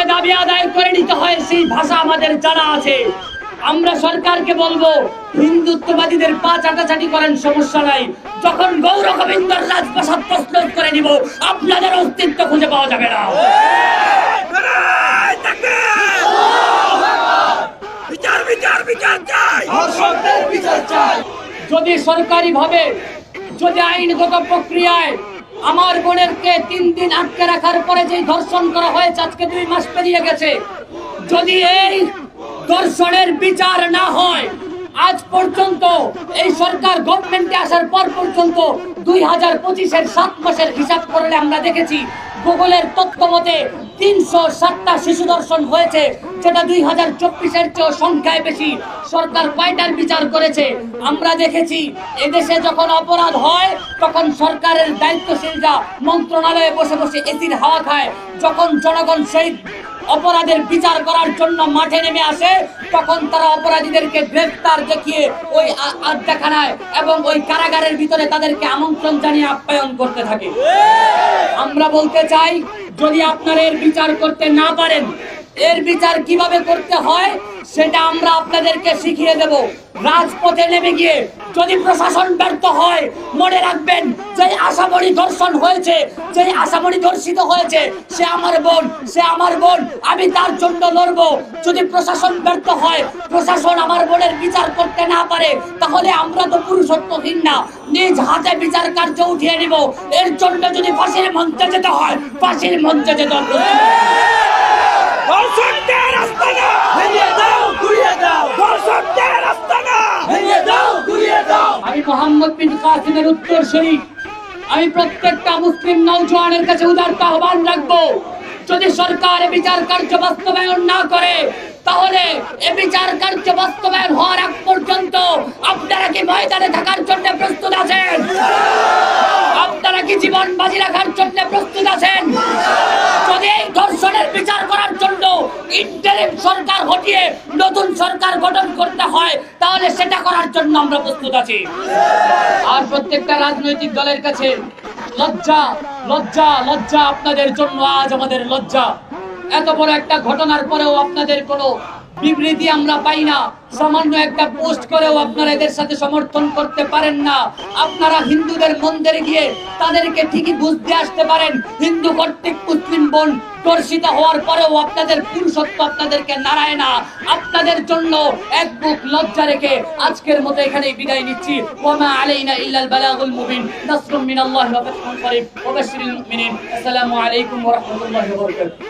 কীভাবে দাবি আদায় করে নিতে হয় সেই ভাষা আমাদের জানা আছে। আমরা সরকারকে বলব হিন্দুত্ববাদীদের পা চাটাচাটি করেন সমস্যা নাই। যখন গৌর গোবিন্দর রাজপ্রাসাদ প্রস্তুত করে নিব আপনাদের অস্তিত্ব খুঁজে পাওয়া যাবে না। বিচার বিচার বিচার চাই। ধর্ষকদের বিচার চাই। যদি সরকারি ভাবে যদি আইনগত প্রক্রিয়ায় আমার বোনেরকে তিন দিন আটকে রাখার পরে যে ধর্ষণ করা হয়েছে, আজকে দুই মাস পেরিয়ে গেছে। যদি এই ধর্ষণের বিচার না হয়, আজ পর্যন্ত এই সরকার গভর্নমেন্টে আসার পর পর্যন্ত দুই হাজার পঁচিশের সাত মাসের হিসাব করলে আমরা দেখেছি, গুগলের তথ্য মতে তিনশো সাতটা শিশু দর্শন হয়েছে দুই হাজার চব্বিশের সংখ্যায় বেশি। সরকার বিচার করেছে? আমরা দেখেছি, এদেশে যখন অপরাধ হয়, তখন সরকারের মন্ত্রণালয়ে বসে বসে এসির হাওয়া খায়। যখন জনগণ সেই অপরাধের বিচার করার জন্য মাঠে নেমে আসে, তখন তারা অপরাধীদেরকে গ্রেফতার দেখিয়ে ওই আড্ডাখানায় এবং ওই কারাগারের ভিতরে তাদেরকে আমন্ত্রণ জানিয়ে আপ্যায়ন করতে থাকে। আমরা বলতে চাই যদি আপনারা এর বিচার করতে না পারেন এর বিচার কীভাবে করতে হয়, সেটা আমরা আপনাদেরকে শিখিয়ে দেব। রাজপথে নেমে গিয়ে যদি প্রশাসন ব্যর্থ হয়, মনে রাখবেন যে আশামণি ধর্ষণ হয়েছে যে আশামণি ধর্ষিত হয়েছে, সে আমার বোন, সে আমার বোন, আমি তার জন্য লড়বো। যদি প্রশাসন ব্যর্থ হয়, প্রশাসন আমার বোনের বিচার করতে না পারে, তাহলে আমরা তো পুরুষত্বহীন না। নিজ হাতে বিচার কার্য উঠিয়ে নিব। এর জন্য যদি ফাঁসির মঞ্চে যেতে হয়, ফাঁসির মঞ্চে যেতে হবে। ধর্ষকদের আস্তানা। ভেঙে দাও গুড়িয়ে দাও। ধর্ষকদের আস্তানা। ভেঙে দাও গুড়িয়ে দাও। আমি মোহাম্মদ বিন কাসিমের উত্তর শরীফ আমি প্রত্যেকটা মুসলিম নৌজওয়ানের কাছে উদারতা আহ্বান রাখব। যদি সরকার এ বিচার কার্য বাস্তবায়ন না করে তাহলে এ বিচার কার্য বাস্তবায়ন হওয়ার আগ পর্যন্ত আপনারা কি ময়দানে থাকার জন্য প্রস্তুত আছেন? আপনারা কি জীবন বাজি রাখার জন্য প্রস্তুত আছেন যদি এই ধর্ষণের বিচার করার জন্য ইন্টারিম সরকার হটিয়ে নতুন সরকার গঠন করতে হয়, তাহলে সেটা করার জন্য আমরা প্রস্তুত আছি। আর প্রত্যেকটা রাজনৈতিক দলের কাছে লজ্জা লজ্জা লজ্জা আপনাদের জন্য আজ আমাদের লজ্জা। এত বড় একটা ঘটনার পরেও আপনাদের কোনো বিবৃতি আমরা পাই না। সামান্য একটা পোস্ট করেও আপনারা এদের সাথে সমর্থন করতে পারেন না। আপনারা হিন্দুদের মন্দিরে গিয়ে তাদেরকে ঠিকই বুঝতে আসতে পারেন। হিন্দু কর্তৃক মুসলিম বোন দর্শিত হওয়ার পরেও আপনাদের পুরুষত্ব আপনাদেরকে নাড়ায় না। আপনাদের জন্য এক বুক লজ্জা রেখে আজকের মতো এখানেই বিদায় নিচ্ছি। ওমা আলাইনা ইল্লাল বালাগুল মুবিন। নাসরুম মিনাল্লাহি ওয়া ফাতহুন করিম ওয়া বাশশিরিল মুমিনিন। আসসালামু আলাইকুম ওয়া রাহমাতুল্লাহি ওয়া বারাকাতুহু।